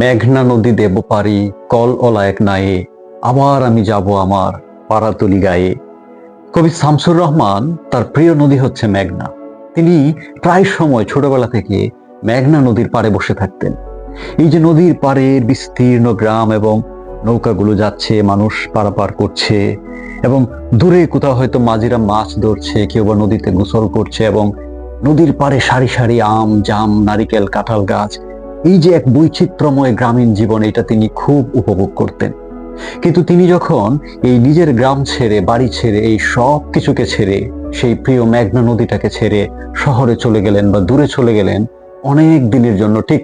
মেঘনা নদী দেব পারি, কল ওলা এক নায়ে, আবার আমি যাব আমার পাড়াতলি গায়ে। কবি শামসুর রহমান তার প্রিয় নদী হচ্ছে মেঘনা। তিনি প্রায় সময় ছোটবেলা থেকে মেঘনা নদীর পাড়ে বসে থাকতেন। এই যে নদীর পাড়ের বিস্তীর্ণ গ্রাম এবং নৌকাগুলো যাচ্ছে, মানুষ পারাপার করছে এবং দূরে কোথাও হয়তো মাঝিরা মাছ ধরছে, কেউ বা নদীতে গোসল করছে এবং নদীর পাড়ে সারি সারি আম, জাম, নারিকেল, কাঁঠাল গাছ এই যে এক বৈচিত্র্যময় গ্রামীণ জীবন, এটা তিনি খুব উপভোগ করতেন। কিন্তু তিনি যখন এই নিজের গ্রাম ছেড়ে, বাড়ি ছেড়ে, এই সব কিছুকে ছেড়ে, সেই প্রিয় মেঘনা নদীটাকে ছেড়ে শহরে চলে গেলেন বা দূরে চলে গেলেন, অনেক দিনের জন্য, ঠিক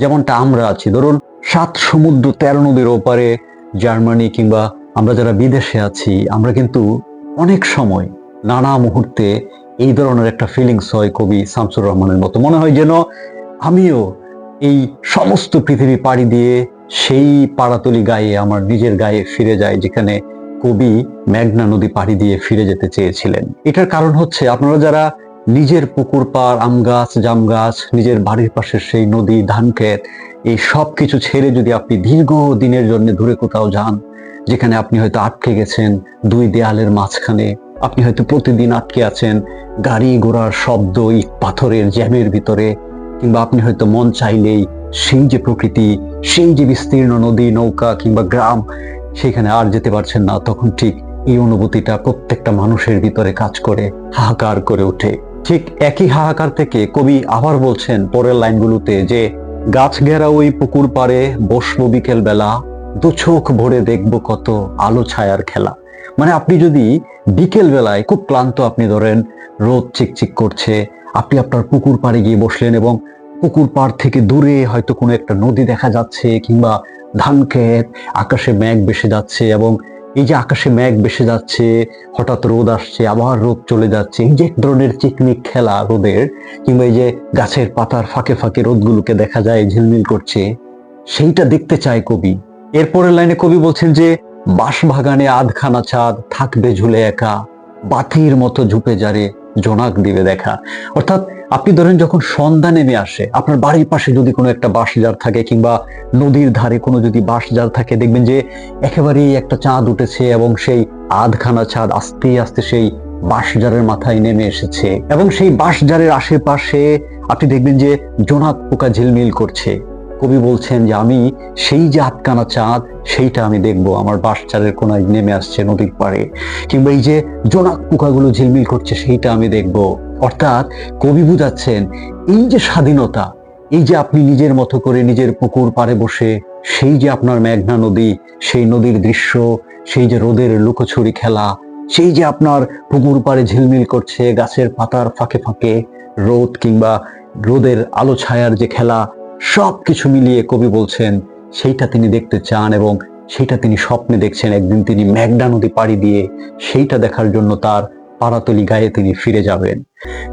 যেমনটা আমরা আছি। ধরুন, সাত সমুদ্র তেরো নদীর ওপারে জার্মানি কিংবা আমরা যারা বিদেশে আছি, আমরা কিন্তু অনেক সময়, নানা মুহূর্তে এই ধরনের একটা ফিলিংস হয় কবি শামসুর রহমানের মতো। মনে হয় যেন আমিও এই সমস্ত পৃথিবী পাড়ি দিয়ে সেই পাড়াতলি গায়ে আমার নিজের গায়ে ফিরে যায়, যেখানে কবি মেঘনা নদী পাড়ি দিয়ে ফিরে যেতে চেয়েছিলেন। এটার কারণ হচ্ছে আপনারা যারা নিজের পুকুর পাড়, আম গাছ, জাম গাছ, নিজের বাড়ির পাশের সেই নদী, ধান ক্ষেত, এই সব কিছু ছেড়ে যদি আপনি দীর্ঘ দিনের জন্য দূরে কোথাও যান, যেখানে আপনি হয়তো আটকে গেছেন দুই দেয়ালের মাঝখানে, আপনি হয়তো প্রতিদিন আটকে আছেন গাড়ি ঘোড়ার শব্দ, ইট পাথরের জ্যামের ভিতরে কিংবা আপনি হয়তো মন চাইলেই সেই যে প্রকৃতি, সেই যে বিস্তীর্ণ নদী, নৌকা কিংবা গ্রাম, সেখানে আর যেতে পারছেন না, তখন ঠিক এই অনুভূতিটা প্রত্যেকটা মানুষের ভিতরে কাজ করে, হাহাকার করে ওঠে। ঠিক একই হাহাকার থেকে কবি আবার বলছেন পরের লাইনগুলোতে যে, গাছ ঘেরা ওই পুকুর পাড়ে বসবো বিকেল বেলা দু চোখ ভরে দেখব কত আলো ছায়ার খেলা। মানে আপনি যদি বিকেল বেলায় খুব ক্লান্ত আপনি ধরেন, রোদ চিকচিক করছে, আপনি আপনার পুকুর পাড়ে গিয়ে বসলেন এবং পুকুর পাড় থেকে দূরে হয়তো কোনো একটা নদী দেখা যাচ্ছে কিংবা ধান ক্ষেত, আকাশে মেঘ ভেসে যাচ্ছে এবং এই যে আকাশে মেঘ ভেসে যাচ্ছে, হঠাৎ রোদ আসছে, আবার রোদ চলে যাচ্ছে, এই যে এক ধরনের চিকনিক খেলা রোদের, কিংবা এই যে গাছের পাতার ফাঁকে ফাঁকে রোদগুলোকে দেখা যায়, ঝিলমিল করছে, সেইটা দেখতে চায় কবি। এরপরের লাইনে কবি বলছেন যে, বাঁশবাগানে আধখানা চাঁদ থাকবে ঝুলে একা, বাতির মতো ঝুপে যারে জোনাক দিবে দেখা। অর্থাৎ আপনি ধরেন যখন সন্ধ্যা নেমে আসে, আপনার বাড়ির পাশে যদি কোনো একটা বাঁশঝাড় থাকে কিংবা নদীর ধারে কোনো যদি বাঁশঝাড় থাকে, দেখবেন যে একেবারেই একটা চাঁদ উঠেছে এবং সেই আধখানা চাঁদ আস্তে আস্তে সেই বাঁশঝাড়ের মাথায় নেমে এসেছে। এবং সেই বাঁশঝাড়ের আশেপাশে আপনি দেখবেন যে জোনাক পোকা ঝিলমিল করছে। কবি বলছেন যে আমি সেই যে আটকানা চাঁদ, সেইটা আমি দেখব। আমার বাঁশঝাড়ের কোনায় নেমে আসছে নদীর পাড়ে। কিংবা এই যে জোনাক পোকাগুলো ঝিলমিল করছে, সেইটা আমি দেখব। অর্থাৎ কবি বুঝাচ্ছেন, এই যে স্বাধীনতা, এই যে আপনি নিজের মতো করে নিজের পুকুর পাড়ে বসে সেই যে আপনার মেঘনা নদী, সেই নদীর দৃশ্য, সেই যে রোদের লুকোছুরি খেলা, সেই যে আপনার পুকুর পাড়ে ঝিলমিল করছে গাছের পাতার ফাঁকে ফাঁকে রোদ কিংবা রোদের আলো ছায়ার যে খেলা সব কিছু মিলিয়ে কবি বলছেন, সেইটা তিনি দেখতে চান এবং সেইটা তিনি স্বপ্নে দেখছেন। একদিন তিনি মেঘনা নদী পাড়ি দিয়ে সেইটা দেখার জন্য তার পাড়াতলি গায়ে তিনি ফিরে যাবেন।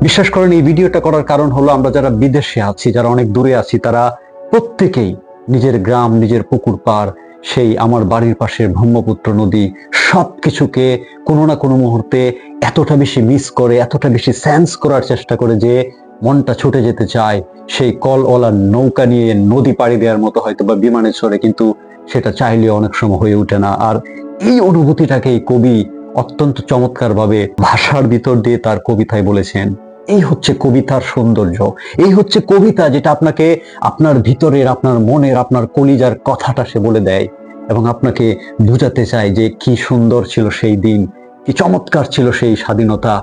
বিশ্বাস করেন, এই ভিডিওটা করার কারণ হলো, আমরা যারা বিদেশে আছি, যারা অনেক দূরে আছি, তারা প্রত্যেকেই নিজের গ্রাম, নিজের পুকুর পাড়, সেই আমার বাড়ির পাশের ব্রহ্মপুত্র নদী সব কিছুকে কোনো না কোনো মুহূর্তে এতটা বেশি মিস করে, এতটা বেশি সেন্স করার চেষ্টা করে যে মনটা ছুটে যেতে চায়। সেই কলওয়ালা নৌকা নিয়ে নদী পাড়ি দেওয়ার মতো হয়তো বা বিমানে চড়ে কিন্তু সেটা চাইলেও অনেক সময় হয়ে ওঠে না। আর এই অনুভূতিটাকে কবি অত্যন্ত চমৎকারভাবে ভাষার ভিতর দিয়ে তার কবিতায় বলেছেন, এই হচ্ছে কবিতার সৌন্দর্য। এই হচ্ছে কবিতা যেটা আপনাকে আপনার ভিতরের, আপনার মনের, আপনার কলিজার কথাটা সে বলে দেয় এবং আপনাকে বুঝাতে চায় যে কি সুন্দর ছিল সেই দিন, কি চমৎকার ছিল সেই স্বাধীনতা,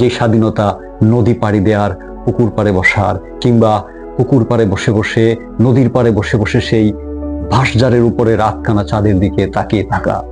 যে স্বাধীনতা নদী পাড়ি দেওয়ার, পুকুর পাড়ে বসার কিংবা পুকুর পাড়ে বসে বসে, নদীর পাড়ে বসে বসে সেই ভাসজারের উপরে রাতখানা চাঁদের দিকে তাকিয়ে থাকা।